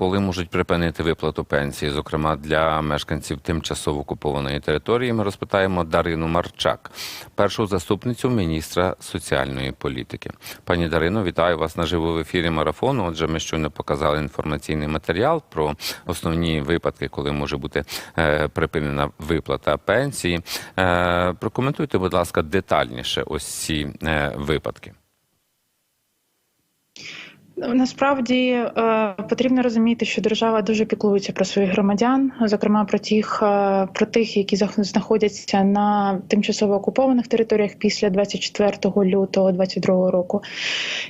коли можуть припинити виплату пенсії, зокрема для мешканців тимчасово окупованої території, ми розпитаємо Дарину Марчак, першу заступницю міністра соціальної політики. Пані Дарино, вітаю вас наживо в ефірі марафону. Отже, ми щойно показали інформаційний матеріал про основні випадки, коли може бути е, припинена виплата пенсії. Е, прокоментуйте, будь ласка, детальніше ось ці е, випадки. Насправді е, потрібно розуміти, що держава дуже піклується про своїх громадян, зокрема про тих, е, про тих, які знаходяться на тимчасово окупованих територіях після 24 лютого 2022 року,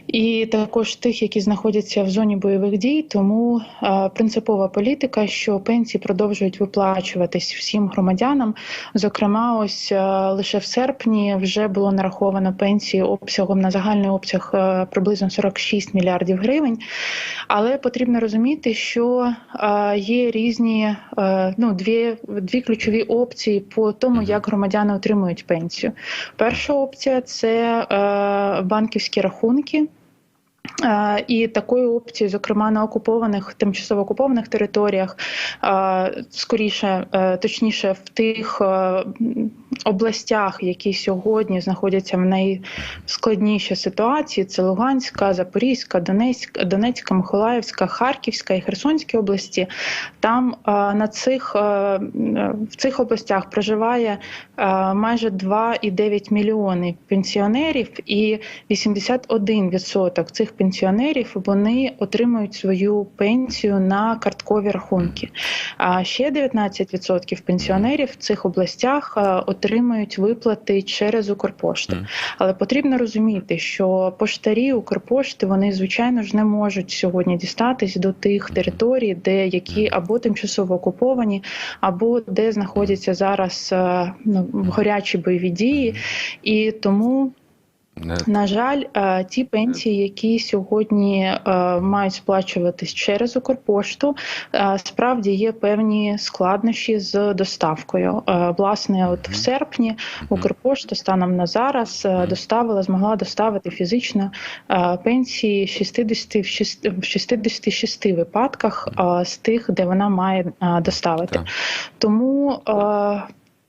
і також тих, які знаходяться в зоні бойових дій. Тому е, принципова політика, що пенсії продовжують виплачуватись всім громадянам. Зокрема, ось лише в серпні вже було нараховано пенсії обсягом на загальний обсяг приблизно 46 мільярдів гривень. Але потрібно розуміти, що є різні ну, дві, дві ключові опції по тому, як громадяни отримують пенсію. Перша опція це банківські рахунки. І такою опцією, зокрема на окупованих тимчасово окупованих територіях, скоріше, е, точніше, в тих областях, які сьогодні знаходяться в найскладнішій ситуації, це Луганська, Запорізька, Донецька, Донецька, Миколаївська, Харківська і Херсонські області. Там е, на цих е, в цих областях проживає е, майже 2,9 мільйони пенсіонерів, і 81% цих пенсіонерів вони отримують свою пенсію на карткові рахунки. А ще 19% пенсіонерів в цих областях е, отримують виплати через Укрпошту. Mm. Але потрібно розуміти, що поштарі Укрпошти вони звичайно ж не можуть сьогодні дістатись до тих територій, де які або тимчасово окуповані, або де знаходяться зараз е, ну, горячі бойові дії, і тому. На жаль, е, ті пенсії, які сьогодні е, мають сплачуватись через Укрпошту, е, справді є певні складнощі з доставкою. Власне, от в серпні Укрпошта станом на зараз доставила, змогла доставити фізично пенсії 60 в шіст- в 66 випадках з тих, де вона має доставити. Тому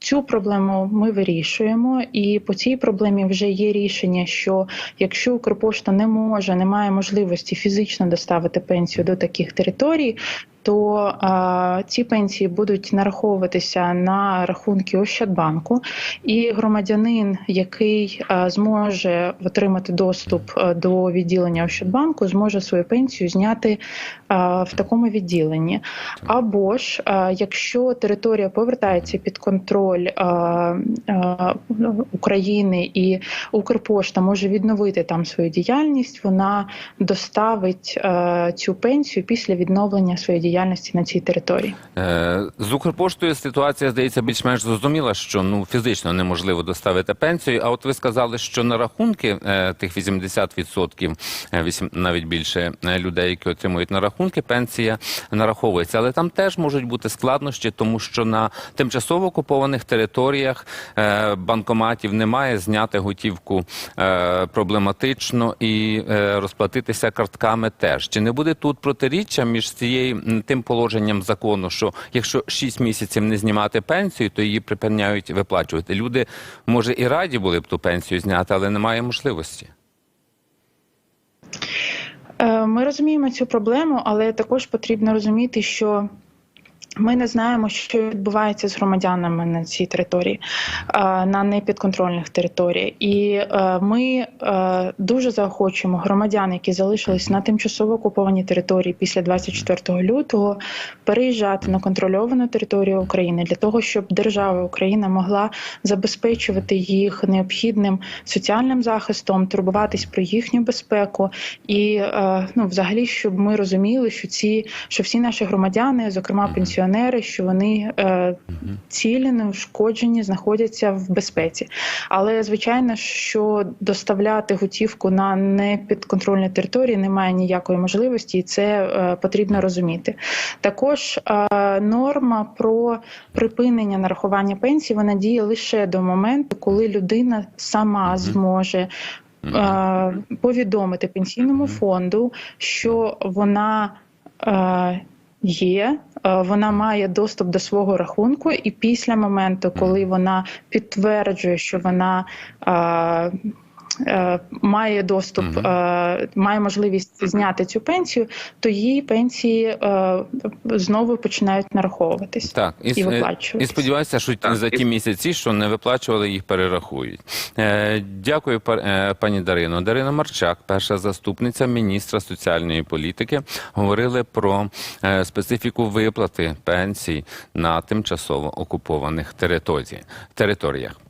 Цю проблему ми вирішуємо, і по цій проблемі вже є рішення, що якщо Укрпошта не може, не має можливості фізично доставити пенсію до таких територій, то а, ці пенсії будуть нараховуватися на рахунки Ощадбанку, і громадянин, який а, зможе отримати доступ до відділення Ощадбанку, зможе свою пенсію зняти а, в такому відділенні. Або ж, а, якщо територія повертається під контроль а, а, України і Укрпошта може відновити там свою діяльність, вона доставить а, цю пенсію після відновлення своєї діяльності на цій території. Е, З Укрпоштою ситуація здається більш-менш зрозуміла, що ну фізично неможливо доставити пенсію. А от ви сказали, що на рахунки е, тих 80%, е, навіть більше людей, які отримують на рахунки, пенсія нараховується. Але там теж можуть бути складнощі, тому що на тимчасово окупованих територіях банкоматів немає, зняти готівку проблематично і розплатитися картками теж. Чи не буде тут протиріччя між цією тим положенням закону, що якщо 6 місяців не знімати пенсію, то її припиняють виплачувати? Люди може і раді були б ту пенсію зняти, але немає можливості. Е, Ми розуміємо цю проблему, але також потрібно розуміти, що ми не знаємо, що відбувається з громадянами на цій території, е, на непідконтрольних територіях. І е, ми е, дуже заохочуємо громадян, які залишились на тимчасово окупованій території після 24 лютого, переїжджати на контрольовану територію України для того, щоб держава Україна могла забезпечувати їх необхідним соціальним захистом, турбуватись про їхню безпеку, і ну, взагалі, щоб ми розуміли, що ці що всі наші громадяни, зокрема пенсіонери, що вони е, цілі неушкоджені, знаходяться в безпеці. Але звичайно, що доставляти готівку на непідконтрольні території немає ніякої можливості, і це е, потрібно розуміти. Також е, норма про припинення нарахування пенсії вона діє лише до моменту, коли людина сама зможе. е, Повідомити пенсійному фонду, що вона е, є. Е, Вона має доступ до свого рахунку, і після моменту, коли вона підтверджує, що вона е, має доступ, е, має можливість зняти цю пенсію, то її пенсії е, знову починають нараховуватись Так, і, с- е. І сподіваюся, що за ті місяці, що не виплачували, їх перерахують. Е, дякую, е, пані Дарино. Дарина Марчак, перша заступниця міністра соціальної політики, говорили про е, специфіку виплати пенсій на тимчасово окупованих території- територіях.